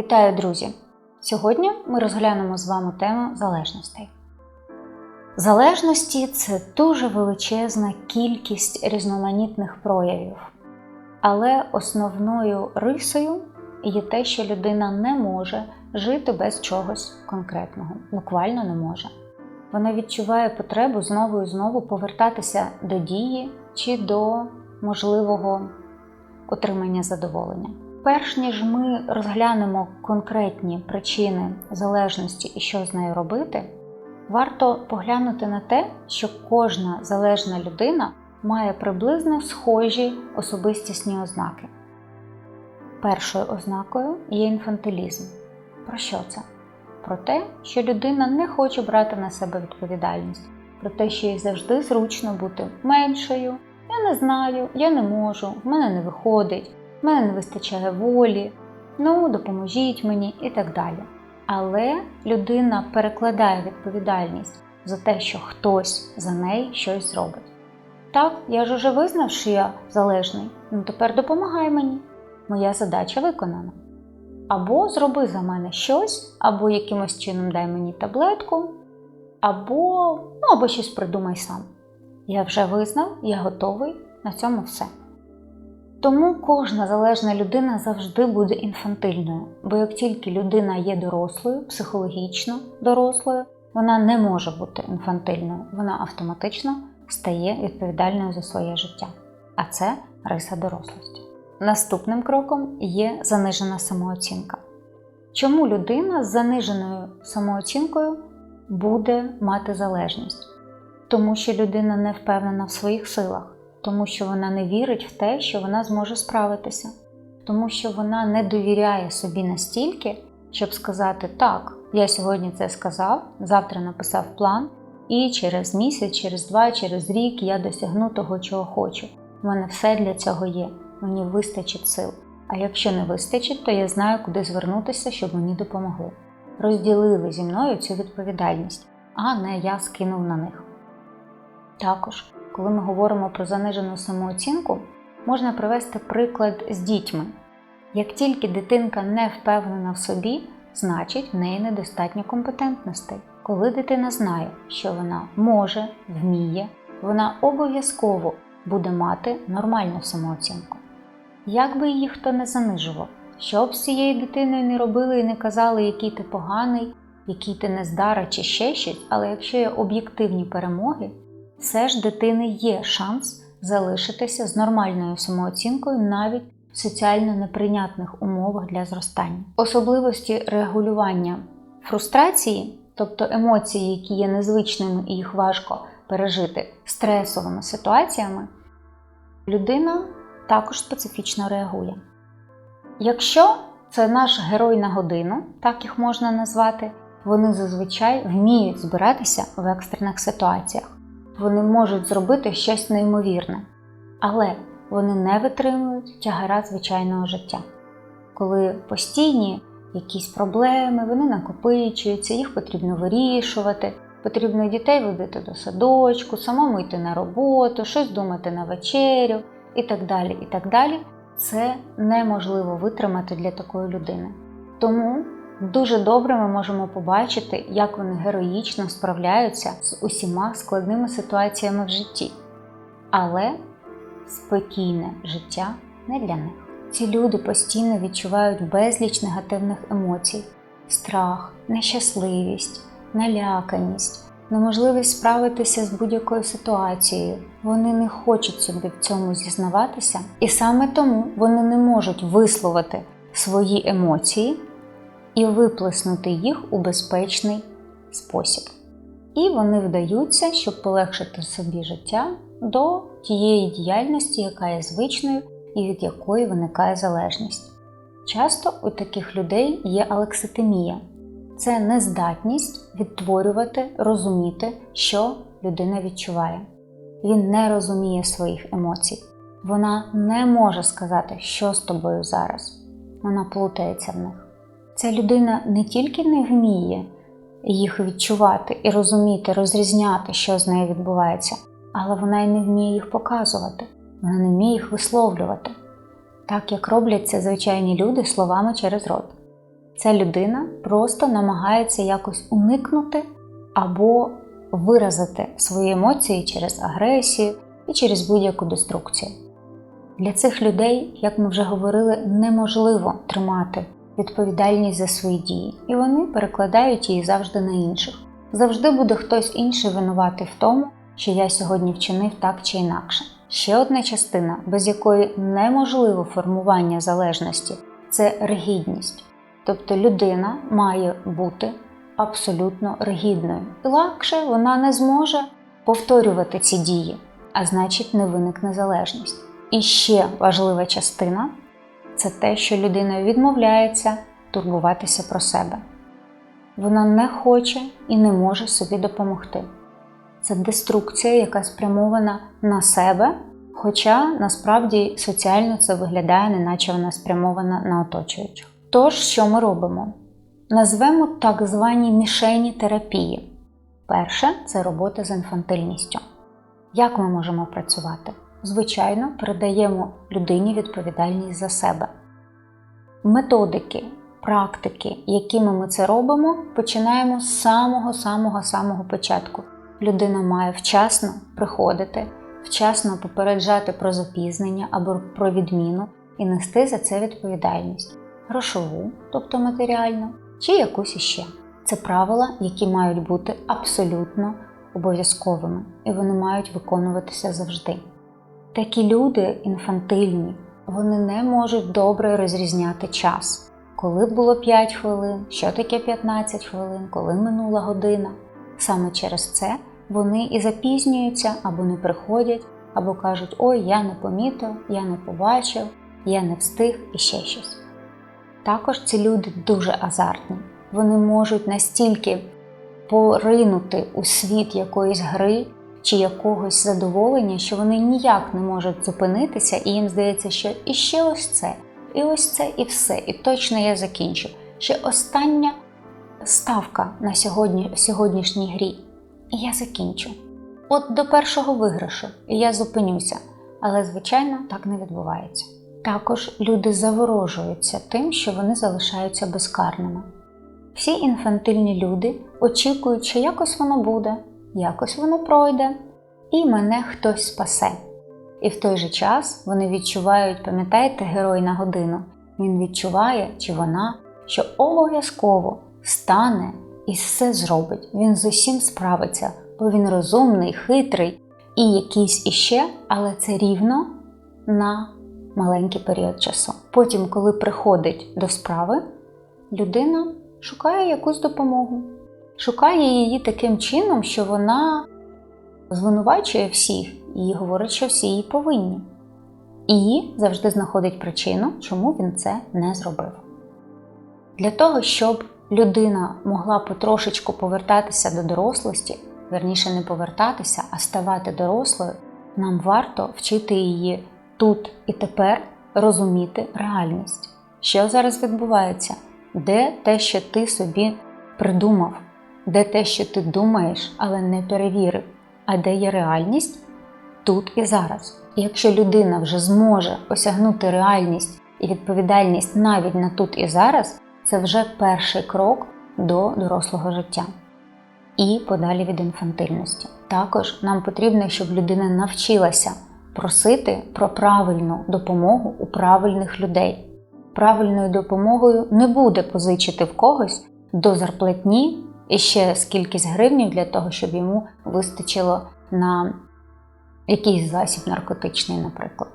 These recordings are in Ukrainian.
Вітаю, друзі! Сьогодні ми розглянемо з вами тему залежностей. Залежності це дуже величезна кількість різноманітних проявів, але основною рисою є те, що людина не може жити без чогось конкретного, буквально не може. Вона відчуває потребу знову і знову повертатися до дії чи до можливого отримання задоволення. Перш ніж ми розглянемо конкретні причини залежності і що з нею робити, варто поглянути на те, що кожна залежна людина має приблизно схожі особистісні ознаки. Першою ознакою є інфантилізм. Про що це? Про те, що людина не хоче брати на себе відповідальність, про те, що їй завжди зручно бути меншою. Я не знаю, я не можу, в мене не виходить, в мене не вистачає волі, ну допоможіть мені і так далі. Але людина перекладає відповідальність за те, що хтось за неї щось зробить. Так, я ж уже визнав, що я залежний, ну тепер допомагай мені. Моя задача виконана. Або зроби за мене щось, або якимось чином дай мені таблетку, або, ну, або щось придумай сам. Я вже визнав, я готовий, на цьому все. Тому кожна залежна людина завжди буде інфантильною, бо як тільки людина є дорослою, психологічно дорослою, вона не може бути інфантильною, вона автоматично стає відповідальною за своє життя. А це риса дорослості. Наступним кроком є занижена самооцінка. Чому людина з заниженою самооцінкою буде мати залежність? Тому що людина не впевнена в своїх силах, тому що вона не вірить в те, що вона зможе справитися, тому що вона не довіряє собі настільки, щоб сказати: так, я сьогодні це сказав, завтра написав план, і через місяць, через два, через рік я досягну того, чого хочу. У мене все для цього є мені вистачить сил. А якщо не вистачить, то я знаю, куди звернутися, щоб мені допомогли. Розділили зі мною цю відповідальність, а не я скинув на них. Також, коли ми говоримо про занижену самооцінку, можна привести приклад з дітьми. Як тільки дитинка не впевнена в собі, значить в неї недостатньо компетентностей. Коли дитина знає, що вона може, вміє, вона обов'язково буде мати нормальну самооцінку. Як би її хто не занижував, що б з цією дитиною не робили і не казали, який ти поганий, який ти нездара чи ще щось, але якщо є об'єктивні перемоги, все ж дитини є шанс залишитися з нормальною самооцінкою навіть в соціально неприйнятних умовах для зростання. Особливості регулювання фрустрації, тобто емоції, які є незвичними і їх важко пережити стресовими ситуаціями, людина також специфічно реагує. Якщо це наш герой на годину, так їх можна назвати, вони зазвичай вміють збиратися в екстрених ситуаціях. Вони можуть зробити щось неймовірне, але вони не витримують тягара звичайного життя. Коли постійні якісь проблеми, вони накопичуються, їх потрібно вирішувати, потрібно дітей водити до садочку, самому йти на роботу, щось думати на вечерю і так далі. і так далі, Це неможливо витримати для такої людини. Тому дуже добре ми можемо побачити, як вони героїчно справляються з усіма складними ситуаціями в житті. Але спокійне життя не для них. Ці люди постійно відчувають безліч негативних емоцій: страх, нещасливість, наляканість, неможливість справитися з будь-якою ситуацією. Вони не хочуть собі в цьому зізнаватися, і саме тому вони не можуть висловити свої емоції і виплеснути їх у безпечний спосіб. І вони вдаються, щоб полегшити собі життя до тієї діяльності, яка є звичною і від якої виникає залежність. Часто у таких людей є алекситимія, це нездатність відтворювати, розуміти, що людина відчуває. Він не розуміє своїх емоцій. Вона не може сказати, що з тобою зараз. Вона плутається в них. Ця людина не тільки не вміє їх відчувати і розуміти, розрізняти, що з нею відбувається, але вона й не вміє їх показувати, вона не вміє їх висловлювати, так як роблять це звичайні люди словами через рот. ця людина просто намагається якось уникнути або виразити свої емоції через агресію і через будь-яку деструкцію. Для цих людей, як ми вже говорили, неможливо тримати відповідальність за свої дії, і вони перекладають її завжди на інших. Завжди буде хтось інший винуватий в тому, що я сьогодні вчинив так чи інакше. Ще одна частина, без якої неможливо формування залежності, це ригідність. Тобто людина має бути абсолютно ригідною. Інакше вона не зможе повторювати ці дії, а значить, не виникне залежність. І ще важлива частина це те, що людина відмовляється турбуватися про себе. Вона не хоче і не може собі допомогти. Це деструкція, яка спрямована на себе, хоча насправді соціально це виглядає, неначе вона спрямована на оточуючих. Тож, що ми робимо? Назвемо так звані мішені терапії. Перше це робота з інфантильністю. Як ми можемо працювати? Звичайно, передаємо людині відповідальність за себе. Методики, практики, якими ми це робимо, починаємо з самого-самого-самого початку. Людина має вчасно приходити, вчасно попереджати про запізнення або про відміну і нести за це відповідальність грошову, тобто матеріальну, чи якусь іще. Це правила, які мають бути абсолютно обов'язковими, і вони мають виконуватися завжди. Такі люди інфантильні, вони не можуть добре розрізняти час, коли було 5 хвилин, що таке 15 хвилин, коли минула година. Саме через це вони і запізнюються або не приходять, або кажуть, ой, я не помітив, я не побачив, я не встиг і ще щось. Також ці люди дуже азартні. Вони можуть настільки поринути у світ якоїсь гри чи якогось задоволення, що вони ніяк не можуть зупинитися, і їм здається, що і ще ось це, і ось це, і все, і точно я закінчу. Ще остання ставка на сьогодні, сьогоднішній грі. І я закінчу. От до першого виграшу, і я зупинюся. Але, звичайно, так не відбувається. Також люди заворожуються тим, що вони залишаються безкарними. Всі інфантильні люди очікують, що якось воно буде, якось воно пройде, і мене хтось спасе. І в той же час вони відчувають, пам'ятаєте, герой на годину, він відчуває, чи вона, що обов'язково стане і все зробить. Він з усім справиться, бо він розумний, хитрий і якийсь іще, але це рівно на маленький період часу. Потім, коли приходить до справи, людина шукає якусь допомогу, шукає її таким чином, що вона звинувачує всіх і говорить, що всі її повинні. І завжди знаходить причину, чому він це не зробив. Для того, щоб людина могла потрошечку повертатися до дорослості, верніше не повертатися, а ставати дорослою, нам варто вчити її тут і тепер розуміти реальність. Що зараз відбувається? Де те, що ти собі придумав, де те, що ти думаєш, але не перевірив, а де є реальність тут і зараз. І якщо людина вже зможе осягнути реальність і відповідальність навіть на тут і зараз, це вже перший крок до дорослого життя. І подалі від інфантильності. Також нам потрібно, щоб людина навчилася просити про правильну допомогу у правильних людей. Правильною допомогою не буде позичити в когось до зарплатні і ще скількись гривнів для того, щоб йому вистачило на якийсь засіб наркотичний, наприклад.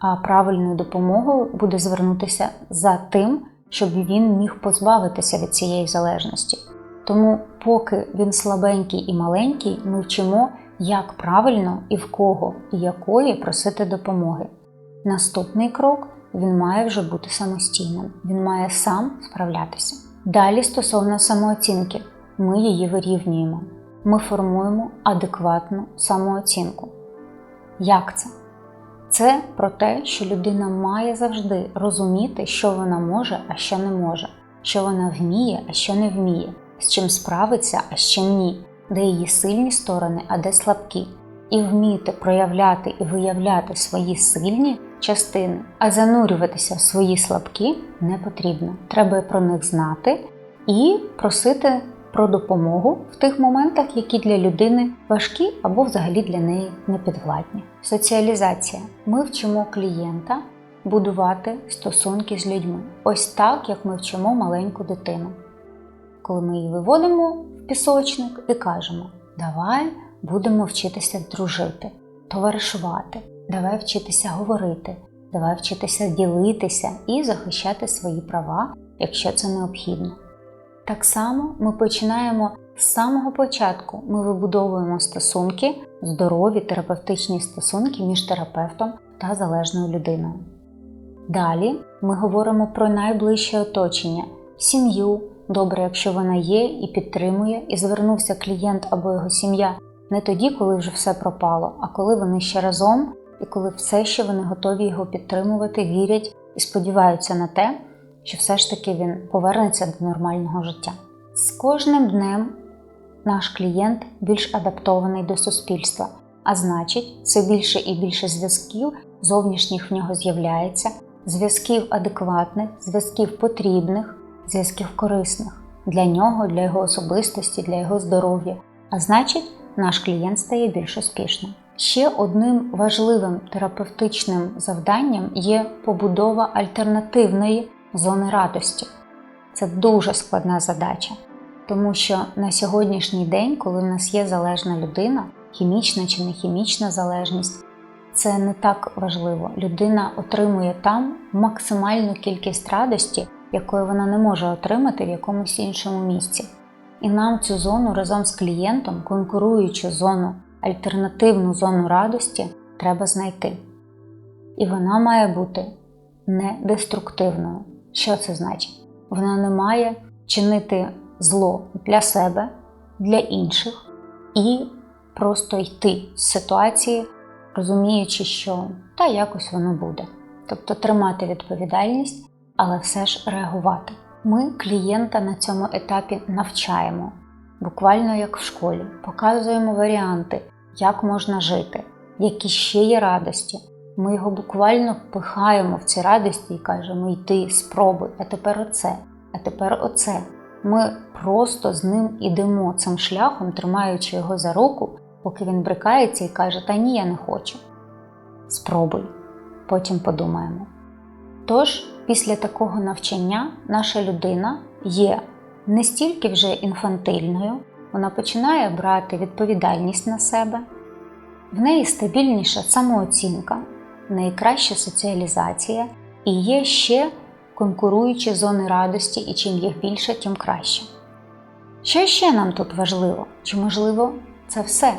А правильною допомогою буде звернутися за тим, щоб він міг позбавитися від цієї залежності. Тому, поки він слабенький і маленький, ми вчимо, як правильно і в кого і якої просити допомоги. Наступний крок він має вже бути самостійним, він має сам справлятися. Далі стосовно самооцінки, ми її вирівнюємо, ми формуємо адекватну самооцінку. Як це? Це про те, що людина має завжди розуміти, що вона може, а що не може, що вона вміє, а що не вміє, з чим справиться, а з чим ні, де її сильні сторони, а де слабкі, і вміти проявляти і виявляти свої сильні частини, а занурюватися в свої слабкі не потрібно. Треба про них знати і просити про допомогу в тих моментах, які для людини важкі або взагалі для неї непідвладні. Соціалізація. Ми вчимо клієнта будувати стосунки з людьми. Ось так, як ми вчимо маленьку дитину. Коли ми її виводимо в пісочник і кажемо: Давай будемо вчитися дружити, товаришувати, давай вчитися говорити, давай вчитися ділитися і захищати свої права, якщо це необхідно. Так само ми починаємо з самого початку. Ми вибудовуємо стосунки, здорові терапевтичні стосунки між терапевтом та залежною людиною. Далі ми говоримо про найближче оточення, сім'ю. Добре, якщо вона є і підтримує, і звернувся клієнт або його сім'я не тоді, коли вже все пропало, а коли вони ще разом і коли все ще вони готові його підтримувати, вірять і сподіваються на те, що все ж таки він повернеться до нормального життя. З кожним днем наш клієнт більш адаптований до суспільства, а значить, все більше і більше зв'язків зовнішніх в нього з'являється, зв'язків адекватних, зв'язків потрібних, зв'язків корисних для нього, для його особистості, для його здоров'я. А значить, наш клієнт стає більш успішним. Ще одним важливим терапевтичним завданням є побудова альтернативної зони радості. Це дуже складна задача, тому що на сьогоднішній день, коли в нас є залежна людина, хімічна чи не хімічна залежність, це не так важливо. Людина отримує там максимальну кількість радості, якої вона не може отримати в якомусь іншому місці. І нам цю зону разом з клієнтом, конкуруючу зону, альтернативну зону радості, треба знайти. І вона має бути не деструктивною. Що це значить? Вона не має чинити зло для себе, для інших і просто йти з ситуації, розуміючи, що та якось воно буде. Тобто тримати відповідальність, але все ж реагувати. Ми клієнта на цьому етапі навчаємо, буквально як в школі, показуємо варіанти, як можна жити, які ще є радості. Ми його буквально пихаємо в ці радості і кажемо: йди, спробуй, а тепер оце, а тепер оце. Ми просто з ним ідемо цим шляхом, тримаючи його за руку, поки він брикається і каже: Та ні, я не хочу. Спробуй, потім подумаємо. Тож, після такого навчання наша людина є не стільки вже інфантильною, вона починає брати відповідальність на себе, в неї стабільніша самооцінка, в неї краща соціалізація і є ще конкуруючі зони радості, і чим їх більше, тим краще. Що ще нам тут важливо? Чи можливо це все?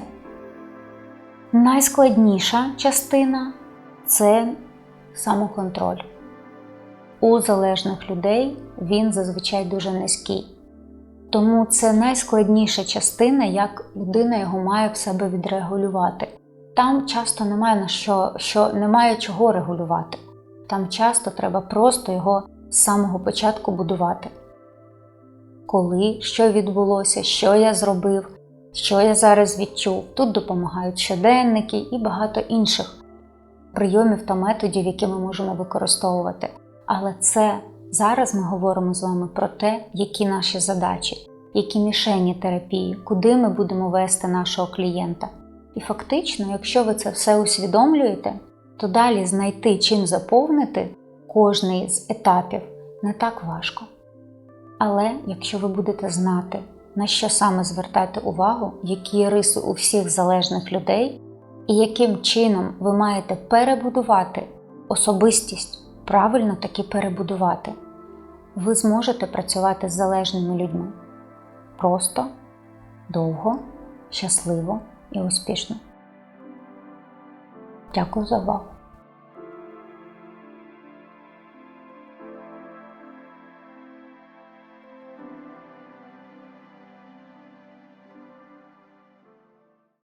Найскладніша частина це самоконтроль. У залежних людей він зазвичай дуже низький. Тому це найскладніша частина, як людина його має в себе відрегулювати. Там часто немає на що, що немає чого регулювати. Там часто треба просто його з самого початку будувати. Коли, що відбулося, що я зробив, що я зараз відчув. Тут допомагають щоденники і багато інших прийомів та методів, які ми можемо використовувати. Але це зараз ми говоримо з вами про те, які наші задачі, які мішені терапії, куди ми будемо вести нашого клієнта. І фактично, якщо ви це все усвідомлюєте, то далі знайти чим заповнити кожний з етапів не так важко. Але якщо ви будете знати, на що саме звертати увагу, які риси у всіх залежних людей, і яким чином ви маєте перебудувати особистість, правильно таки перебудувати, ви зможете працювати з залежними людьми просто, довго, щасливо і успішно. Дякую за увагу!